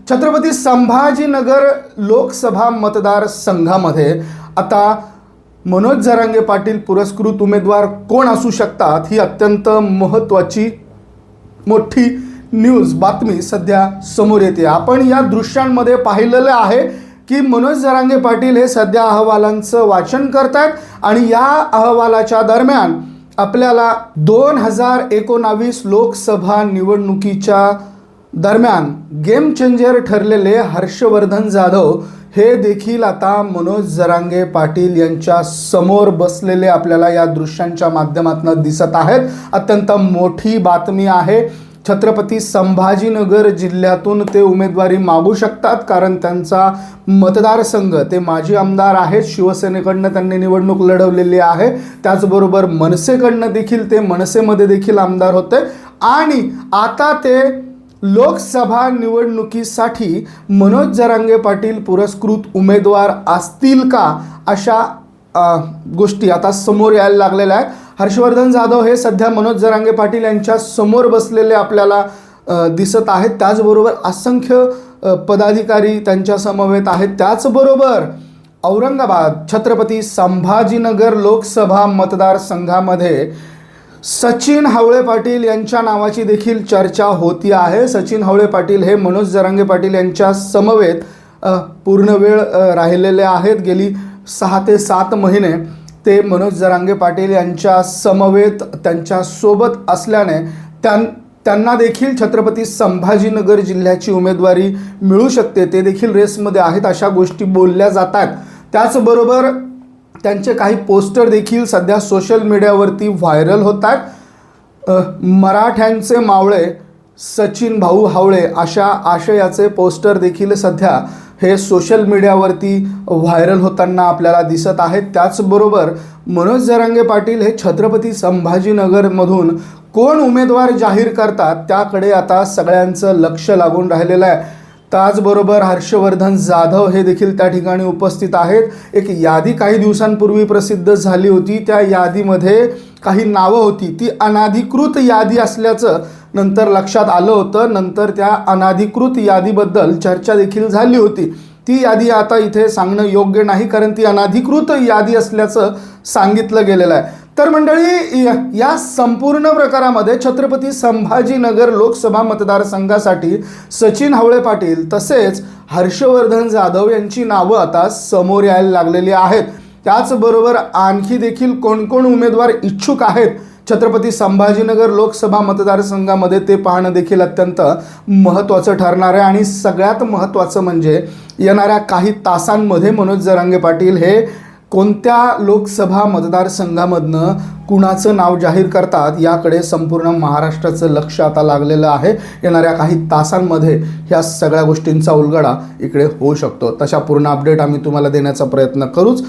छत्रपती संभाजीनगर लोकसभा मतदारसंघामध्ये आता मनोज जरांगे पाटील पुरस्कृत उमेदवार कोण असू शकतात ही अत्यंत महत्त्वाची मोठी न्यूज बातमी सध्या समोर येते. आपण या दृश्यांमध्ये पाहिलेलं आहे की मनोज जरांगे पाटील हे सध्या अहवालांचं वाचन करतात आणि या अहवालाच्या दरम्यान आपल्याला दोन हजार एकोणावीस लोकसभा निवडणुकीच्या दरम्यान गेम चेंजर ठरलेले हर्षवर्धन जाधव हे देखील आता मनोज जरांगे पाटील यांच्या समोर बसलेले आपल्याला या दृश्यांच्या माध्यमातून दिसत आहेत. अत्यंत मोठी बातमी आहे. छत्रपती संभाजीनगर जिल्ह्यातून ते उमेदवारी मागू शकतात कारण त्यांचा मतदारसंघ ते माजी आमदार आहेत. शिवसेनेकडनं त्यांनी निवडणूक लढवलेली आहे. त्याचबरोबर मनसेकडनं देखील ते मनसेमध्ये देखील आमदार होते. आणि आता ते लोकसभा निवडणुकीसाठी मनोज जरांगे पाटील पुरस्कृत उमेदवार असतील का अशा गोष्टी आता समोर यायला लागलेल्या आहेत. हर्षवर्धन जाधव हे सध्या मनोज जरांगे पाटील यांच्या समोर बसलेले आपल्याला दिसत आहेत. त्याचबरोबर असंख्य पदाधिकारी त्यांच्या समवेत आहेत. त्याचबरोबर औरंगाबाद छत्रपती संभाजीनगर लोकसभा मतदारसंघामध्ये सचिन हावळे पाटील यांच्या नावाची देखील चर्चा होती आहे. सचिन हावळे पाटील हे मनोज जरांगे पाटील यांच्या समवेत पूर्ण वेळ राहिलेले आहेत. गेली सहा ते सात महिने ते मनोज जरांगे पाटील यांच्या समवेत त्यांच्यासोबत असल्याने त्यां त्यांना देखील छत्रपती संभाजीनगर जिल्ह्याची उमेदवारी मिळू शकते. ते देखील रेसमध्ये आहेत अशा गोष्टी बोलल्या जातात. त्याचबरोबर त्यांचे काही पोस्टर देखील सध्या सोशल मीडियावरती व्हायरल होत आहेत. मराठ्यांचे मावळे सचिन भाऊ हावळे अशा आशयाचे पोस्टर देखील सध्या हे सोशल मीडियावरती व्हायरल होताना आपल्याला दिसत आहेत. त्याचबरोबर मनोज जरांगे पाटील हे छत्रपती संभाजीनगरमधून कोण उमेदवार जाहीर करतात त्याकडे आता सगळ्यांचं लक्ष लागून राहिलेलं आहे. त्याचबरोबर हर्षवर्धन जाधव हे देखील त्या ठिकाणी उपस्थित आहेत. एक यादी काही दिवसांपूर्वी प्रसिद्ध झाली होती. त्या यादीमध्ये काही नावं होती. ती अनाधिकृत यादी असल्याचं नंतर लक्षात आलं होतं. नंतर त्या अनाधिकृत यादीबद्दल चर्चा देखील झाली होती. ती यादी आता इथे सांगणं योग्य नाही कारण ती अनाधिकृत यादी असल्याचं सांगितलं गेलेलं आहे. तर मंडळी या- संपूर्ण प्रकारामध्ये छत्रपती संभाजीनगर लोकसभा मतदारसंघासाठी सचिन हावळे पाटील तसेच हर्षवर्धन जाधव यांची नावं आता समोर यायला लागलेली आहेत. त्याचबरोबर आणखी देखील कोण कोण उमेदवार इच्छुक आहेत? छत्रपती संभाजीनगर लोकसभा मतदारसंघामध्ये ते पाहणं देखील अत्यंत महत्त्वाचं ठरणार आहे. आणि सगळ्यात महत्त्वाचं म्हणजे येणाऱ्या काही तासांमध्ये मनोज जरांगे पाटील हे कोणत्या लोकसभा मतदारसंघामधनं कुणाचं नाव जाहीर करतात याकडे संपूर्ण महाराष्ट्राचं लक्ष आता लागलेलं आहे. येणाऱ्या काही तासांमध्ये ह्या सगळ्या गोष्टींचा उलगडा इकडे होऊ शकतो. तशा पूर्ण अपडेट आम्ही तुम्हाला देण्याचा प्रयत्न करूच.